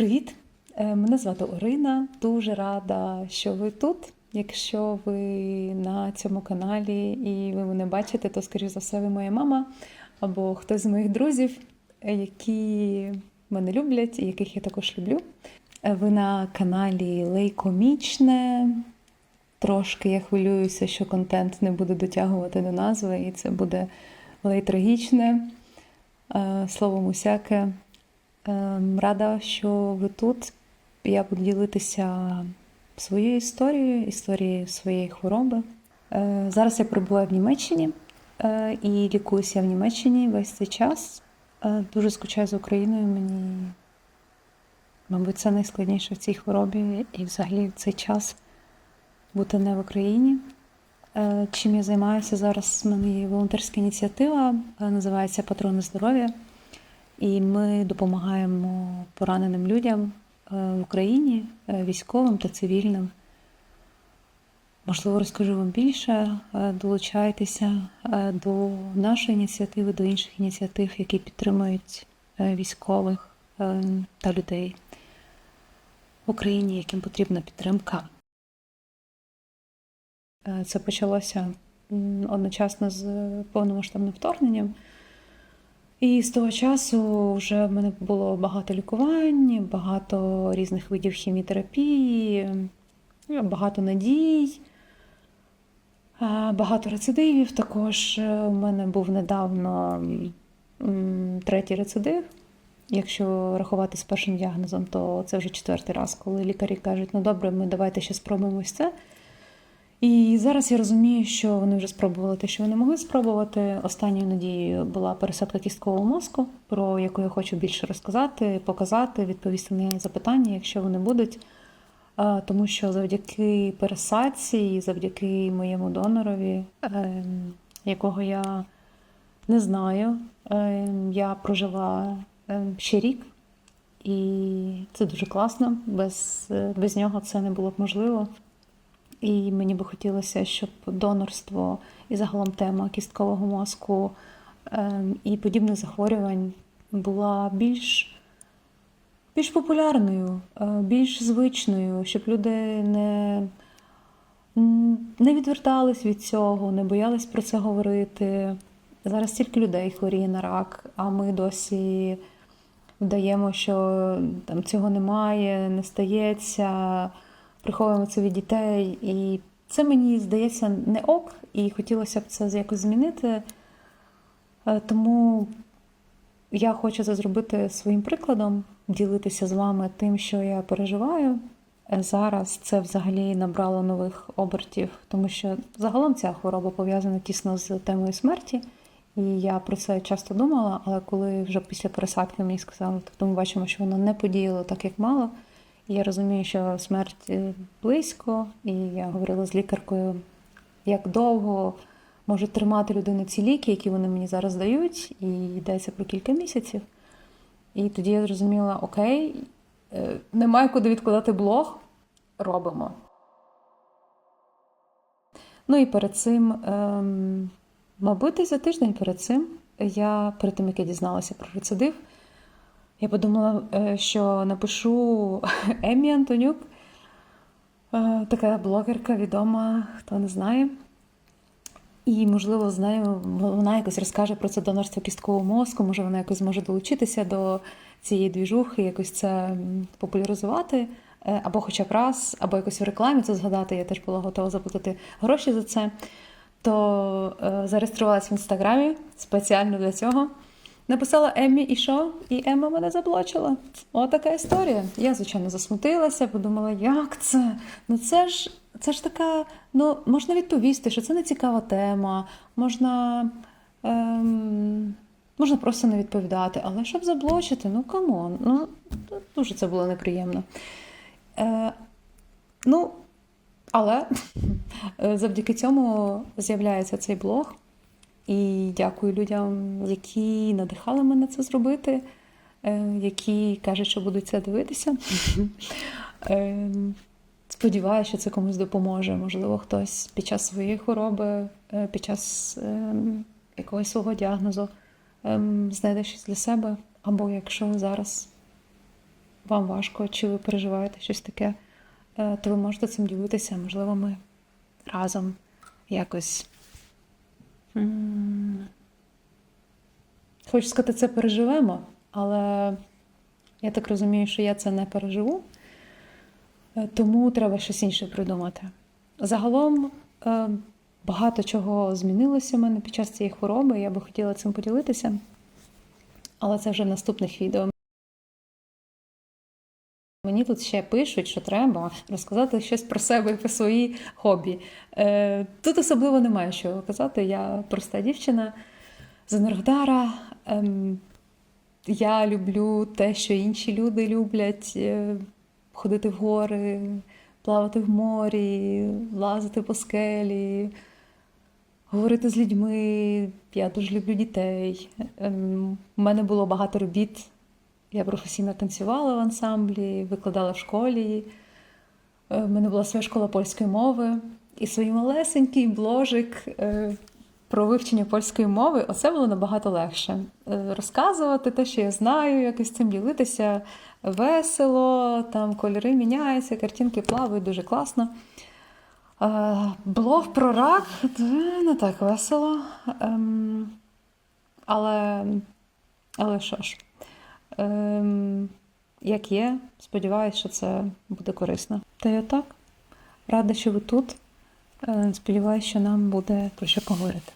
Привіт! Е, Мене звати Орина. Дуже рада, що ви тут. Якщо ви на цьому каналі і ви мене бачите, то, скоріш за все, ви моя мама або хтось з моїх друзів, е, які мене люблять і яких я також люблю. Е, Ви на каналі Лейкомічне. Трошки я хвилююся, що контент не буде дотягувати до назви, і це буде лейтрагічне. Словом, усяке. Ем, Рада, що ви тут. Я буду ділитися своєю історією, історією своєї хвороби. Е, Зараз я перебуваю в Німеччині е, і лікуюся в Німеччині весь цей час. Е, Дуже скучаю за Україною. Мені, мабуть, це найскладніше в цій хворобі і взагалі в цей час бути не в Україні. Чим я займаюся зараз? У мене є волонтерська ініціатива, називається Патрони здоров'я. І ми допомагаємо пораненим людям е, в Україні, е, військовим та цивільним. Можливо, розкажу вам більше. Е, Долучайтеся до нашої ініціативи, до інших ініціатив, які підтримують військових та людей в Україні, яким потрібна підтримка. Це почалося одночасно з повномасштабним вторгненням. І з того часу вже в мене було багато лікувань, багато різних видів хіміотерапії, е, багато надій, е, багато рецидивів. Також Е, у мене був недавно третій рецидив. Якщо рахувати з першим діагнозом, то це вже четвертий раз, коли лікарі кажуть, ну добре, ми давайте ще спробуємо це. І зараз я розумію, що вони вже спробували те, що вони могли спробувати. Останньою надією була пересадка кісткового мозку, про яку я хочу більше розказати, показати, відповісти на запитання, якщо вони будуть. Тому що завдяки пересадці, завдяки моєму донорові, ем, якого я не знаю, ем, я прожила ем, ще рік, і це дуже класно. Без, е, без нього це не було б можливо. І мені би хотілося, щоб донорство і загалом тема кісткового мозку ем, і подібних захворювань була більш, більш популярною, е, більш звичною, щоб люди не, не відвертались від цього, не боялись про це говорити. Зараз стільки людей хворіє на рак, а ми досі вдаємо, що там цього немає, не стається приховуємо це від дітей. І це мені здається не ок, і хотілося б це якось змінити. Е, Тому я хочу це зробити своїм прикладом, ділитися з вами тим, що я переживаю. Е, Зараз це взагалі набрало нових обертів, тому що загалом ця хвороба пов'язана тісно з темою смерті. І я про це часто думала, але коли вже після пересадки мені сказали, тобто ми бачимо, що воно не подіяло так, як мало. Я розумію, що смерть е, близько, і я говорила з лікаркою, як довго можуть тримати людину ці ліки, які вони мені зараз дають, і йдеться про кілька місяців. І тоді я зрозуміла: окей, е, немає куди відкладати блог, робимо. Ну і перед цим, ем, мабуть, за тиждень перед цим, я перед тим, як я дізналася про рецидив, я подумала, е, що напишу Еммі Антонюк, е, така блогерка відома, хто не знає. І, можливо, з нею вона якось розкаже про це донорство кісткового мозку, може вона якось зможе долучитися до цієї двіжухи, якось це популяризувати, е, або хоча б раз, або якось в рекламі це згадати. Я теж була готова заплатити гроші за це. То зареєструвалася в інстаграмі спеціально для цього. Написала Еммі і що? І Емма мене заблочила. Отака історія. Я, звичайно, засмутилася, подумала, як це? Ну це ж це ж така, ну можна відповісти, що це не цікава тема, можна, ем, можна просто не відповідати, але щоб заблочити, ну камон, ну дуже це було неприємно. Е, ну, але завдяки цьому з'являється цей блог. І дякую людям, які надихали мене це зробити, е, які кажуть, що будуть це дивитися. Е, Сподіваюся, що це комусь допоможе. Можливо, хтось під час своєї хвороби, е, під час якогось свого діагнозу знайде щось для себе. Або якщо зараз вам важко, чи ви переживаєте щось таке, то ви можете цим ділитися. Можливо, ми разом якось. Хочу сказати, це переживемо, але я так розумію, що я це не переживу, Е, тому треба щось інше придумати. Загалом е, багато чого змінилося в мене під час цієї хвороби. Я би хотіла цим поділитися, але це вже в наступних відео. Мені тут ще пишуть, що треба розказати щось про себе і про свої хобі. Е, тут особливо немає що казати. Я проста дівчина з Енергодара. Ем, я люблю те, що інші люди люблять: е, ходити в гори, плавати в морі, лазити по скелі, говорити з людьми. Я дуже люблю дітей. Ем, У мене було багато робіт. Я професійно танцювала в ансамблі, викладала в школі. Е, В мене була своя школа польської мови і свій малесенький бложик е, про вивчення польської мови. Оце було набагато легше. Е, Розказувати те, що я знаю, якось цим ділитися весело, там кольори міняються, картинки плавають дуже класно. Е, Блог про рак не так весело. Ем, Але, але що ж, ем, як є, сподіваюся, що це буде корисно. Та й отак. Рада, що ви тут. Е, Сподіваюся, що нам буде про що поговорити.